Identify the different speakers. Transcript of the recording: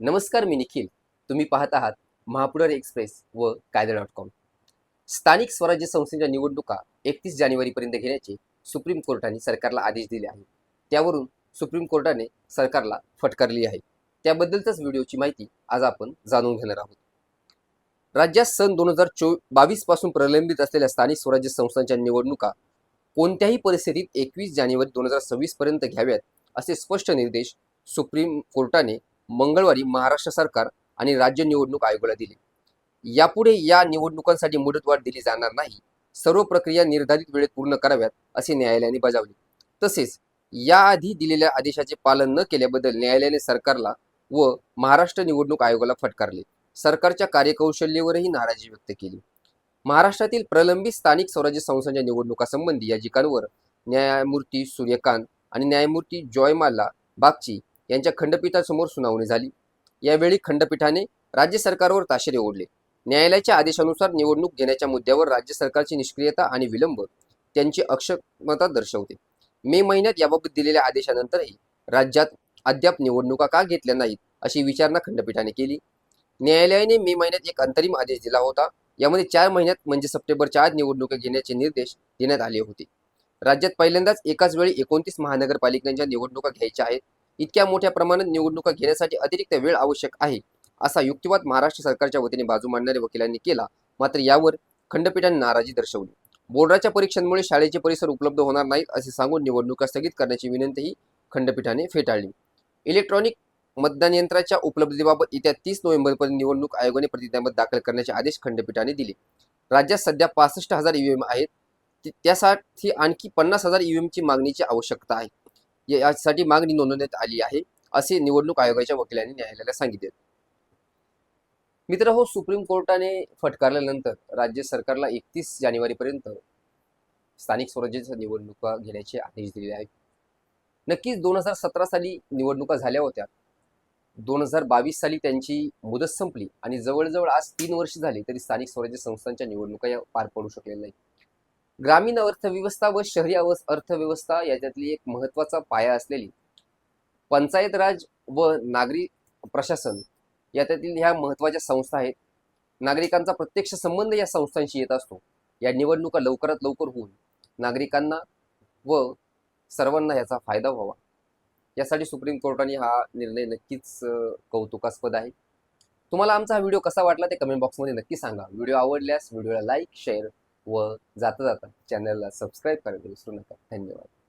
Speaker 1: नमस्कार मी निखिल. तुम्ही पाहत आहात महापुडर एक्सप्रेस व कायदा डॉट कॉम. स्थानिक स्वराज्य संस्थेच्या निवडणुका एकतीस जानेवारीपर्यंत घेण्याचे सुप्रीम कोर्टाने सरकारला आदेश दिले आहे त्यावरून सुप्रीम कोर्टाने सरकारला फटकारली आहे. त्याबद्दलच्याच व्हिडिओची माहिती आज आपण जाणून घेणार आहोत. राज्यात सन दोन हजार चो बावीसपासून प्रलंबित असलेल्या स्थानिक स्वराज्य संस्थांच्या निवडणुका कोणत्याही परिस्थितीत एकवीस जानेवारी दोन हजार सव्वीसपर्यंत घ्याव्यात असे स्पष्ट निर्देश सुप्रीम कोर्टाने मंगळवारी महाराष्ट्र सरकार आणि राज्य निवडणूक आयोगाला दिले. यापुढे या निवडणुकांसाठी मुदतवाढ दिली जाणार नाही. सर्व प्रक्रिया निर्धारित वेळेत पूर्ण कराव्यात असे न्यायालयाने बजावले. तसेच याआधी दिलेल्या आदेशाचे पालन न केल्याबद्दल न्यायालयाने सरकारला व महाराष्ट्र निवडणूक आयोगाला फटकारले. सरकारच्या कार्यकौशल्यवरही नाराजी व्यक्त केली. महाराष्ट्रातील प्रलंबित स्थानिक स्वराज्य संस्थांच्या निवडणुकासंबंधी याचिकांवर न्यायमूर्ती सूर्यकांत आणि न्यायमूर्ती जॉयमाला बागची यांच्या खंडपीठासमोर सुनावणी झाली. यावेळी खंडपीठाने राज्य सरकारवर ताशेरे ओढले. न्यायालयाच्या आदेशानुसार निवडणूक घेण्याच्या मुद्द्यावर राज्य सरकारची निष्क्रियता आणि विलंब त्यांची अक्षमता दर्शवते. मे महिन्यात याबाबत दिलेल्या आदेशानंतरही राज्यात अद्याप निवडणुका का घेतल्या नाहीत अशी विचारणा खंडपीठाने केली. न्यायालयाने मे महिन्यात एक अंतरिम आदेश दिला होता. यामध्ये चार महिन्यात म्हणजे सप्टेंबरच्या आत निवडणुका घेण्याचे निर्देश देण्यात आले होते. राज्यात पहिल्यांदाच एकाच वेळी एकोणतीस महानगरपालिकांच्या निवडणुका घ्यायच्या आहेत. इतक्या मोठ्या प्रमाणात निवडणुका घेण्यासाठी अतिरिक्त वेळ आवश्यक आहे असा युक्तिवाद महाराष्ट्र सरकारच्या वतीने बाजू मांडणाऱ्या वकिलांनी केला. मात्र यावर खंडपीठाने नाराजी दर्शवली. बोर्डाच्या परीक्षांमुळे शाळेचे परिसर उपलब्ध होणार नाहीत असे सांगून निवडणुका स्थगित करण्याची विनंतीही खंडपीठाने फेटाळली. इलेक्ट्रॉनिक मतदान यंत्राच्या उपलब्धतेबाबत येत्या तीस नोव्हेंबरपर्यंत निवडणूक आयोगाने प्रतिज्ञाबद्ध दाखल करण्याचे आदेश खंडपीठाने दिले. राज्यात सध्या पासष्ट हजार ईव्हीएम आहेत त्यासाठी आणखी पन्नास हजार ईव्हीएमची मागणीची आवश्यकता आहे. यासाठी मागणी नोंदवण्यात आली आहे असे निवडणूक आयोगाच्या वकिलांनी न्यायालयाला सांगितले. मित्र हो सुप्रीम कोर्टाने फटकारल्यानंतर राज्य सरकारला एकतीस जानेवारीपर्यंत स्थानिक स्वराज्याच्या निवडणुका घेण्याचे आदेश दिले आहेत. नक्कीच दोन हजार सतरा साली निवडणुका झाल्या होत्या. दोन हजार बावीस साली त्यांची मुदत संपली आणि जवळजवळ आज तीन वर्ष झाली तरी स्थानिक स्वराज्य संस्थांच्या निवडणुका या पार पडू शकलेल्या नाही ग्रामीण अर्थव्यवस्था व शहरी अर्थव्यवस्था याच्यातली एक महत्त्वाचा पाया असलेली पंचायत राज व नागरी प्रशासन याच्यातील ह्या महत्त्वाच्या संस्था आहेत. नागरिकांचा प्रत्यक्ष संबंध या संस्थांशी येत असतो. या निवडणुका लवकरात लवकर होऊन नागरिकांना व सर्वांना याचा फायदा व्हावा. यासाठी सुप्रीम कोर्टाने हा निर्णय नक्कीच कौतुकास्पद आहे. तुम्हाला आमचा हा व्हिडिओ कसा वाटला ते कमेंट बॉक्समध्ये नक्की सांगा. व्हिडिओ आवडल्यास व्हिडिओला लाईक शेअर व जाता जाता चॅनलला सबस्क्राईब करायला विसरू नका. धन्यवाद.